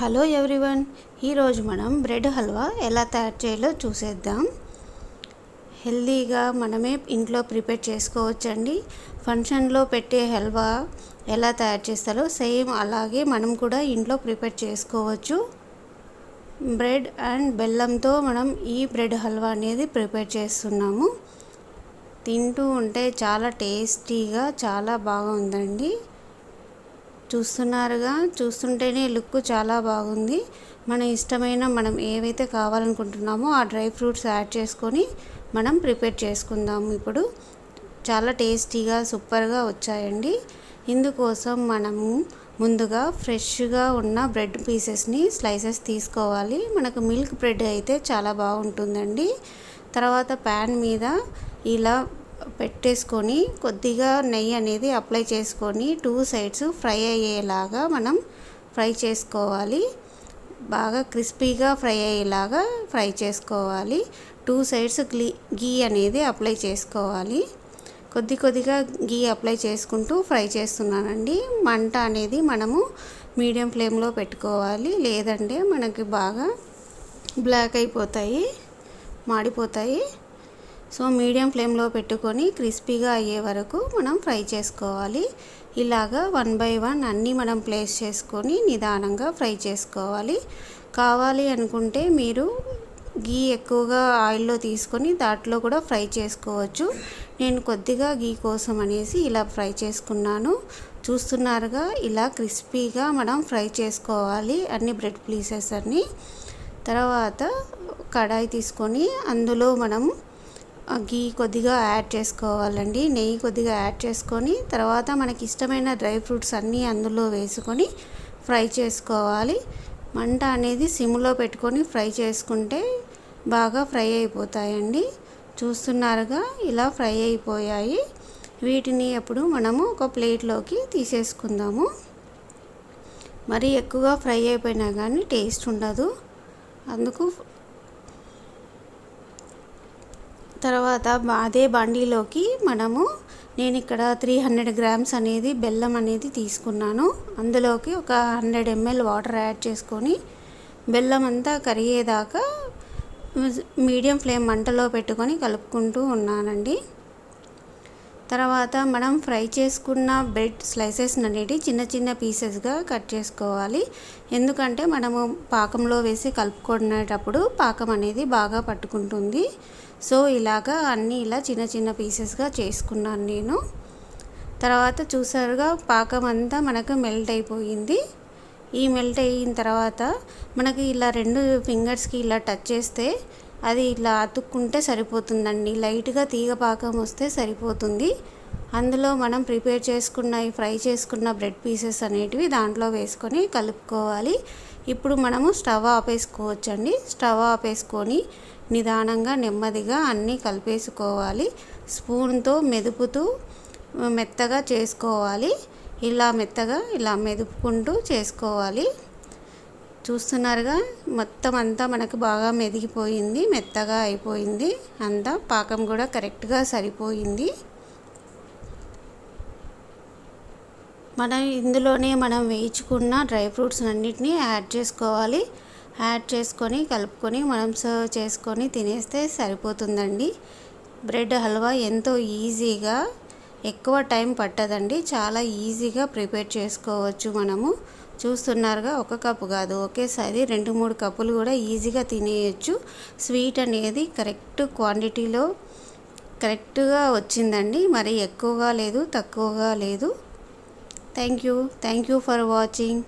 Hello everyone. ఈరోజు మనం bread halwa ఎలా తయారు చేయాలో చూసేద్దాం. హెల్తీగా మనమే ఇంట్లో ప్రిపేర్ చేసుకోవచ్చండి. ఫంక్షన్లో పెట్టే హల్వా ఎలా తయారు చేస్తారో సేమ్ అలాగే మనం కూడా ఇంట్లో ప్రిపేర్ చేసుకోవచ్చు. బ్రెడ్ అండ్ బెల్లంతో మనం ఈ బ్రెడ్ హల్వా అనేది ప్రిపేర్ చేస్తున్నాము. తింటూ ఉంటే చాలా టేస్టీగా చాలా బాగుందండి. చూస్తున్నారుగా చూస్తుంటేనే లుక్ చాలా బాగుంది. మన ఇష్టమైన మనం ఏవైతే కావాలనుకుంటున్నామో ఆ డ్రై ఫ్రూట్స్ యాడ్ చేసుకొని మనం ప్రిపేర్ చేసుకుందాము. ఇప్పుడు చాలా టేస్టీగా సూపర్గా వచ్చాయండి. ఇందుకోసం మనము ముందుగా ఫ్రెష్గా ఉన్న బ్రెడ్ పీసెస్ని స్లైసెస్ తీసుకోవాలి. మనకు మిల్క్ బ్రెడ్ అయితే చాలా బాగుంటుందండి. తర్వాత ప్యాన్ మీద ఇలా పెట్టేసుకొని కొద్దిగా నెయ్యి అనేది అప్లై చేసుకొని టూ సైడ్స్ ఫ్రై అయ్యేలాగా మనం ఫ్రై చేసుకోవాలి. బాగా క్రిస్పీగా ఫ్రై అయ్యేలాగా ఫ్రై చేసుకోవాలి. టూ సైడ్స్ గ్లీ గీ అనేది అప్లై చేసుకోవాలి. కొద్ది కొద్దిగా గీ అప్లై చేసుకుంటూ ఫ్రై చేస్తున్నానండి. మంట అనేది మనము మీడియం ఫ్లేమ్లో పెట్టుకోవాలి. లేదంటే మనకి బాగా బ్లాక్ అయిపోతాయి మాడిపోతాయి. సో మీడియం ఫ్లేమ్లో పెట్టుకొని క్రిస్పీగా అయ్యే వరకు మనం ఫ్రై చేసుకోవాలి. ఇలాగా వన్ బై వన్ అన్నీ మనం ప్లేస్ చేసుకొని నిదానంగా ఫ్రై చేసుకోవాలి. కావాలి అనుకుంటే మీరు గీ ఎక్కువగా ఆయిల్లో తీసుకొని దాంట్లో కూడా ఫ్రై చేసుకోవచ్చు. నేను కొద్దిగా గీ కోసం అనేసి ఇలా ఫ్రై చేసుకున్నాను. చూస్తున్నారుగా ఇలా క్రిస్పీగా మనం ఫ్రై చేసుకోవాలి అన్ని బ్రెడ్ పీసెస్ అన్నీ. తర్వాత కడాయి తీసుకొని అందులో మనం గీ కొద్దిగా యాడ్ చేసుకోవాలండి. నెయ్యి కొద్దిగా యాడ్ చేసుకొని తర్వాత మనకి ఇష్టమైన డ్రై ఫ్రూట్స్ అన్నీ అందులో వేసుకొని ఫ్రై చేసుకోవాలి. మంట అనేది సిమ్లో పెట్టుకొని ఫ్రై చేసుకుంటే బాగా ఫ్రై అయిపోతాయండి. చూస్తున్నారుగా ఇలా ఫ్రై అయిపోయాయి. వీటిని అప్పుడు మనము ఒక ప్లేట్లోకి తీసేసుకుందాము. మరి ఎక్కువగా ఫ్రై అయిపోయినా కానీ టేస్ట్ ఉండదు. అందుకు తర్వాత అదే బండిలోకి మనము నేను ఇక్కడ త్రీ హండ్రెడ్ గ్రామ్స్ అనేది బెల్లం అనేది తీసుకున్నాను. అందులోకి ఒక హండ్రెడ్ ఎంఎల్ వాటర్ యాడ్ చేసుకొని బెల్లం అంతా కరిగేదాకా మీడియం ఫ్లేమ్ మంటలో పెట్టుకొని కలుపుకుంటూ ఉన్నానండి. తర్వాత మనం ఫ్రై చేసుకున్న బ్రెడ్ స్లైసెస్ అనేవి చిన్న చిన్న పీసెస్గా కట్ చేసుకోవాలి. ఎందుకంటే మనము పాకంలో వేసి కలుపుకునేటప్పుడు పాకం అనేది బాగా పట్టుకుంటుంది. సో ఇలాగా అన్నీ ఇలా చిన్న చిన్న పీసెస్గా చేసుకున్నాను నేను. తర్వాత చూసారుగా పాకం అంతా మనకు మెల్ట్ అయిపోయింది. ఈ మెల్ట్ అయిన తర్వాత మనకి ఇలా రెండు ఫింగర్స్కి ఇలా టచ్ చేస్తే అది ఇట్లా అతుక్కుంటే సరిపోతుందండి. లైట్గా తీగ పాకం వస్తే సరిపోతుంది. అందులో మనం ప్రిపేర్ చేసుకున్న ఈ ఫ్రై చేసుకున్న బ్రెడ్ పీసెస్ అనేటివి దాంట్లో వేసుకొని కలుపుకోవాలి. ఇప్పుడు మనము స్టవ్ ఆపేసుకోవచ్చండి. స్టవ్ ఆపేసుకొని నిదానంగా నెమ్మదిగా అన్నీ కలిపేసుకోవాలి. స్పూన్తో మెదుపుతూ మెత్తగా చేసుకోవాలి. ఇలా మెత్తగా ఇలా మెదుపుకుంటూ చేసుకోవాలి. చూస్తున్నారుగా మొత్తం అంతా మనకు బాగా మెదిగిపోయింది మెత్తగా అయిపోయింది. అంతా పాకం కూడా కరెక్ట్గా సరిపోయింది. మనం ఇందులోనే మనం వేయించుకున్న డ్రై ఫ్రూట్స్ అన్నిటినీ యాడ్ చేసుకోవాలి. యాడ్ చేసుకొని కలుపుకొని మనం సర్వ్ చేసుకొని తినేస్తే సరిపోతుందండి. బ్రెడ్ హల్వా ఎంతో ఈజీగా ఎక్కువ టైం పట్టదండి. చాలా ఈజీగా ప్రిపేర్ చేసుకోవచ్చు మనము. చూస్తున్నారుగా ఒక కప్పు కాదు ఒకేసారి రెండు మూడు కప్పులు కూడా ఈజీగా తినేయచ్చు. స్వీట్ అనేది కరెక్ట్ క్వాంటిటీలో కరెక్ట్గా వచ్చిందండి. మరి ఎక్కువగా లేదు తక్కువగా లేదు. Thank you. Thank you for watching.